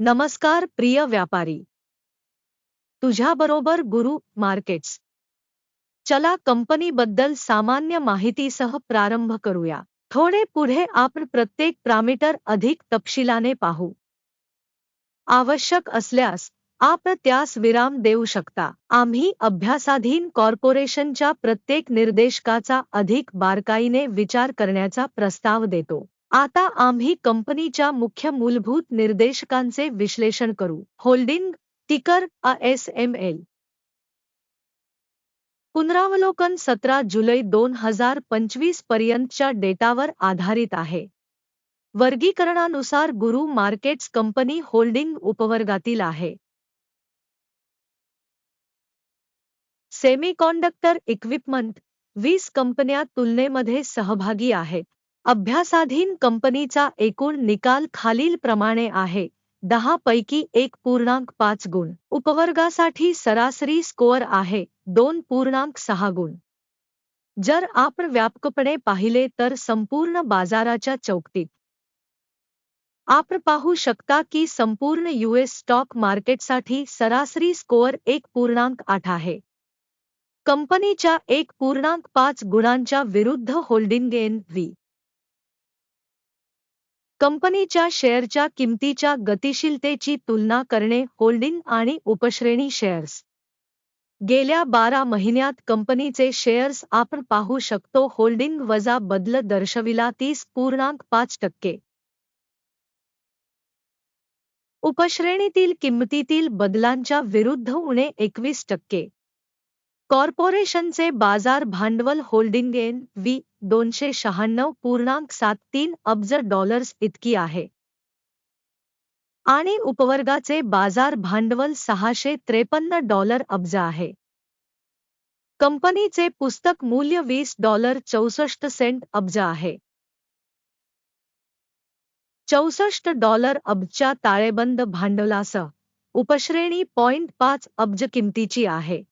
नमस्कार प्रिय व्यापारी. तुझ्याबरोबर गुरु मार्केट्स. चला कंपनीबद्दल सामान्य माहितीसह प्रारंभ करूया. थोडे पुढे आपण प्रत्येक प्रामीटर अधिक तपशिलाने पाहू. आवश्यक असल्यास आपण त्यास विराम देऊ शकता. आम्ही अभ्यासाधीन कॉर्पोरेशनच्या प्रत्येक निर्देशकाचा अधिक बारकाईने विचार करण्याचा प्रस्ताव देतो. आता आम्ही कंपनीच्या मुख्य मूलभूत निर्देशकांचे विश्लेषण करू. होल्डिंग टिकर एस एम एल पुनरावलोकन सतरा जुलै दोन हजार पंचवीस पर्यंतच्या डेटावर आधारित आहे. वर्गीकरणानुसार गुरु मार्केट्स कंपनी होल्डिंग उपवर्गातील आहे. सेमीकॉन्डक्टर इक्विपमेंट वीस कंपन्या तुलनेमध्ये सहभागी आहेत. अभ्यासाधीन कंपनीचा एकूण निकाल खालीलप्रमाणे आहे. दहा पैकी एक पूर्णांक पाच गुण. उपवर्गासाठी सरासरी स्कोअर आहे. दोन पूर्णांक सहा गुण. जर आपण व्यापकपणे पाहिले तर संपूर्ण बाजाराच्या चौकटीत आपण पाहू शकता की संपूर्ण यूएस स्टॉक मार्केटसाठी सरासरी स्कोअर एक पूर्णांक आठ आहे. कंपनीच्या एक पूर्णांक पाच गुणांच्या विरुद्ध होल्डिंग एन व्ही. कंपनीच्या शेअरच्या किमतीच्या गतिशीलतेची तुलना करणे होल्डिंग आणि उपश्रेणी शेअर्स. गेल्या बारा महिन्यात कंपनीचे शेअर्स आपण पाहू शकतो होल्डिंग वजा बदल दर्शविला तीस पूर्णांक पाच टक्के. उपश्रेणीतील किंमतीतील बदलांच्या विरुद्ध उणे एकवीस टक्के. कॉर्पोरेशनचे बाजार भांडवल होल्डिंग एन व्ही दोनशे शहाण्णव पूर्णांक सात तीन अब्ज डॉलर्स इतकी आहे. आणि उपवर्गाचे बाजार भांडवल सहाशे त्रेपन्न डॉलर अब्ज आहे. कंपनीचे पुस्तक मूल्य वीस डॉलर चौसष्ट सेंट अब्ज आहे. चौसष्ट डॉलर अब्जच्या ताळेबंद भांडवलासह उपश्रेणी पॉइंट पाच अब्ज किमतीची आहे.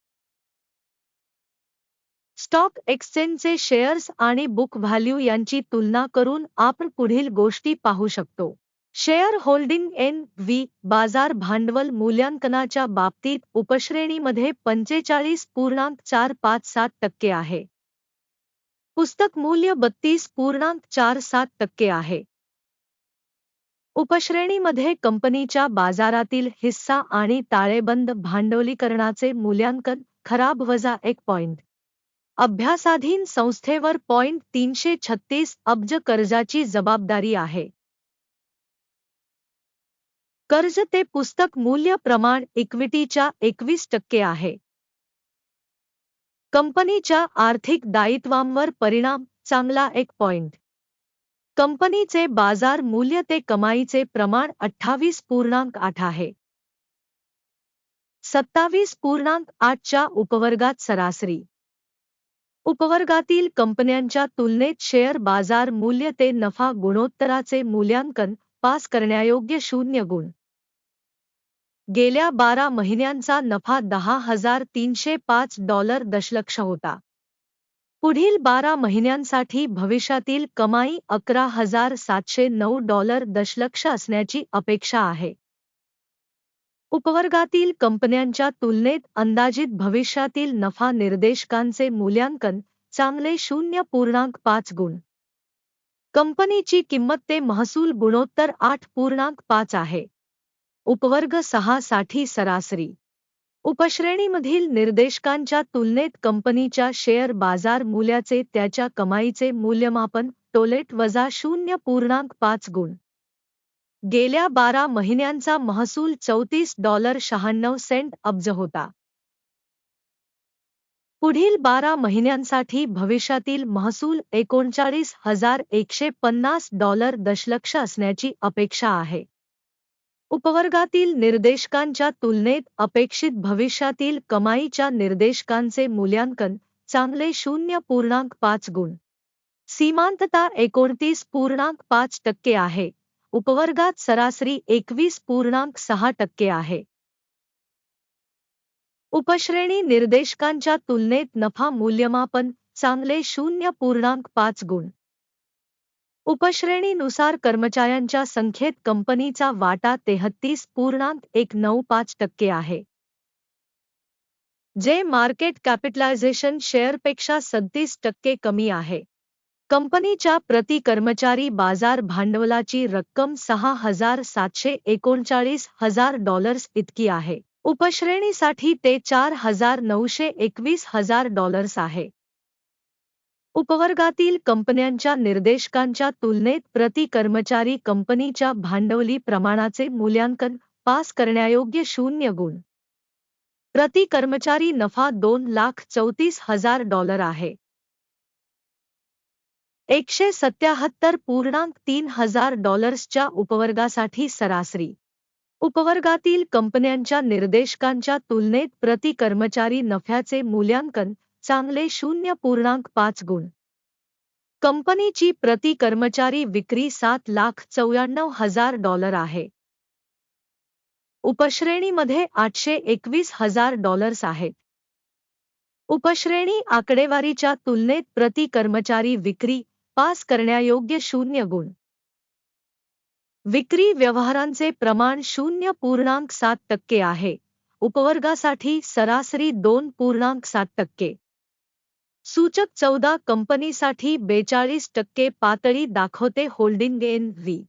स्टॉक एक्सचेंजचे शेअर्स आणि बुक व्हॅल्यू यांची तुलना करून आपण पुढील गोष्टी पाहू शकतो. शेअर होल्डिंग एन व्ही बाजार भांडवल मूल्यांकनाच्या बाबतीत उपश्रेणीमध्ये पंचेचाळीस पूर्णांक चार पाच सात टक्के आहे. पुस्तक मूल्य बत्तीस पूर्णांक चार सात टक्के आहे. उपश्रेणीमध्ये कंपनीच्या बाजारातील हिस्सा आणि ताळेबंद भांडवलीकरणाचे मूल्यांकन खराब वजा एक पॉइंट. अभ्यासाधीन संस्थेवर पॉइंट तीनशे छत्तीस अब्ज कर्जाची जबाबदारी आहे. कर्ज ते पुस्तक मूल्य प्रमाण इक्विटीच्या एकवीस टक्के आहे. कंपनीच्या आर्थिक दायित्वांवर परिणाम चांगला एक पॉइंट. कंपनीचे बाजार मूल्य ते कमाईचे प्रमाण अठ्ठावीस पूर्णांक आठ आहे. सत्तावीस पूर्णांक आठच्या उपवर्गात सरासरी. उपवर्गातील कंपन्यांच्या तुलनेत शेअर बाजार मूल्य ते नफा गुणोत्तराचे मूल्यांकन पास करण्यायोग्य शून्य गुण. गेल्या बारा महिन्यांचा नफा दहा हजार तीनशे पाच डॉलर दशलक्ष होता. पुढील बारा महिन्यांसाठी भविष्यातील कमाई अकरा हजार सातशे नऊ डॉलर दशलक्ष असण्याची अपेक्षा आहे. उपवर्गातील कंपन्यांच्या तुलनेत अंदाजित भविष्यातील नफा निर्देशकांचे मूल्यांकन चांगले शून्य पूर्णांक पाच गुण. कंपनीची किंमत ते महसूल गुणोत्तर आठ पूर्णांक पाच आहे. उपवर्ग सहा साठी सरासरी. उपश्रेणीमधील निर्देशकांच्या तुलनेत कंपनीच्या शेअर बाजार मूल्याचे त्याच्या कमाईचे मूल्यमापन टोलेट वजा शून्य पूर्णांक पाच गुण. गेल्या बारा महिन्यांचा महसूल चौतीस डॉलर शहाण्णव सेंट अब्ज होता. पुढील बारा महिन्यांसाठी भविष्यातील महसूल एकोणचाळीस हजार एकशे पन्नास डॉलर दशलक्ष असण्याची अपेक्षा आहे. उपवर्गातील निर्देशकांच्या तुलनेत अपेक्षित भविष्यातील कमाईच्या निर्देशकांचे मूल्यांकन चांगले शून्य पूर्णांक पाच गुण. सीमांतता एकोणतीस पूर्णांक पाच टक्के आहे. उपवर्गात सरासरी एकवीस पूर्णांक सहा टक्के आहे. उपश्रेणी निर्देशकांच्या तुलनेत नफा मूल्यमापन चांगले शून्य पूर्णांक पाच गुण. उपश्रेणीनुसार कर्मचाऱ्यांच्या संख्येत कंपनीचा वाटा तेहत्तीस पूर्णांक एक नऊ पाच टक्के आहे. जे मार्केट कॅपिटलायझेशन शेअरपेक्षा सदतीस टक्के कमी आहे. कंपनीच्या प्रति कर्मचारी बाजार भांडवलाची रक्कम सहा हजार सातशे एकोणचाळीस हजार डॉलर्स इतकी आहे. उपश्रेणीसाठी ते चार हजार नऊशे एकवीस हजार डॉलर्स आहे. उपवर्गातील कंपन्यांच्या निर्देशकांच्या तुलनेत प्रति कर्मचारी कंपनीच्या भांडवली प्रमाणाचे मूल्यांकन पास करण्यायोग्य शून्य गुण. प्रति कर्मचारी नफा दोन लाख चौतीस हजार डॉलर आहे. एकशे सत्याहत्तर पूर्णांक तीन हजार डॉलर्सच्या उपवर्गासाठी सरासरी. उपवर्गातील कंपन्यांच्या निर्देशकांच्या तुलनेत प्रति कर्मचारी नफ्याचे मूल्यांकन चांगले शून्य पूर्णांक पाच गुण. कंपनीची प्रति कर्मचारी विक्री सात लाख चौऱ्याण्णव हजार डॉलर आहे. उपश्रेणीमध्ये आठशे एकवीस हजार डॉलर्स आहेत. उपश्रेणी आकडेवारीच्या तुलनेत प्रति कर्मचारी विक्री पास करण्यायोग्य शून्य गुण. विक्री व्यवहारांचे प्रमाण शून्य पूर्णांक सात टक्के आहे. उपवर्गासाठी सरासरी दोन पूर्णांक सात टक्के. सूचक चौदा कंपनीसाठी बेचाळीस टक्के पातळी दाखवते होल्डिंग एन व्ही.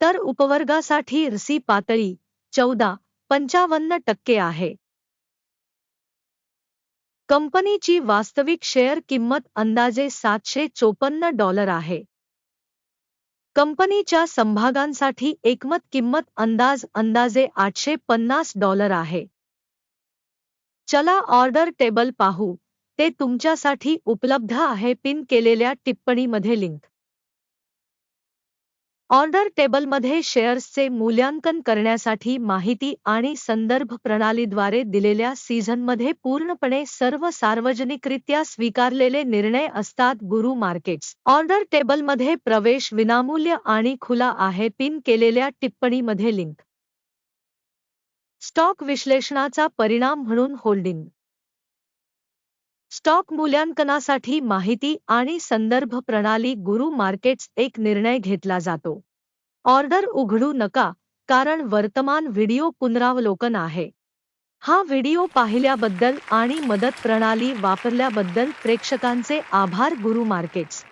तर उपवर्गासाठी रसी पातळी चौदा, पंचावन्न टक्के आहे. कंपनीची वास्तविक शेअर किंमत अंदाजे सातशे चोपन्न डॉलर आहे. कंपनीच्या संभागांसाठी एकमत किंमत अंदाज अंदाजे आठशे पन्नास डॉलर आहे. चला ऑर्डर टेबल पाहू. ते तुमच्यासाठी उपलब्ध आहे पिन केलेल्या टिप्पणीमध्ये लिंक. ऑर्डर टेबलमध्ये शेअर्सचे मूल्यांकन करण्यासाठी माहिती आणि संदर्भ प्रणालीद्वारे दिलेल्या सीझनमध्ये पूर्णपणे सर्व सार्वजनिकरित्या स्वीकारलेले निर्णय असतात गुरु मार्केट्स ऑर्डर टेबलमध्ये प्रवेश विनामूल्य आणि खुला आहे पिन केलेल्या टिप्पणीमध्ये लिंक स्टॉक विश्लेषणाचा परिणाम म्हणून होल्डिंग स्टॉक मूल्यांकनासाठी माहिती आणि संदर्भ प्रणाली गुरु मार्केट्स एक निर्णय घेतला जातो. ऑर्डर उघडू नका कारण वर्तमान व्हिडिओ पुनरावलोकन आहे. हा व्हिडिओ पाहिल्याबद्दल आणि मदत प्रणाली वापरल्याबद्दल प्रेक्षकांचे आभार गुरु मार्केट्स.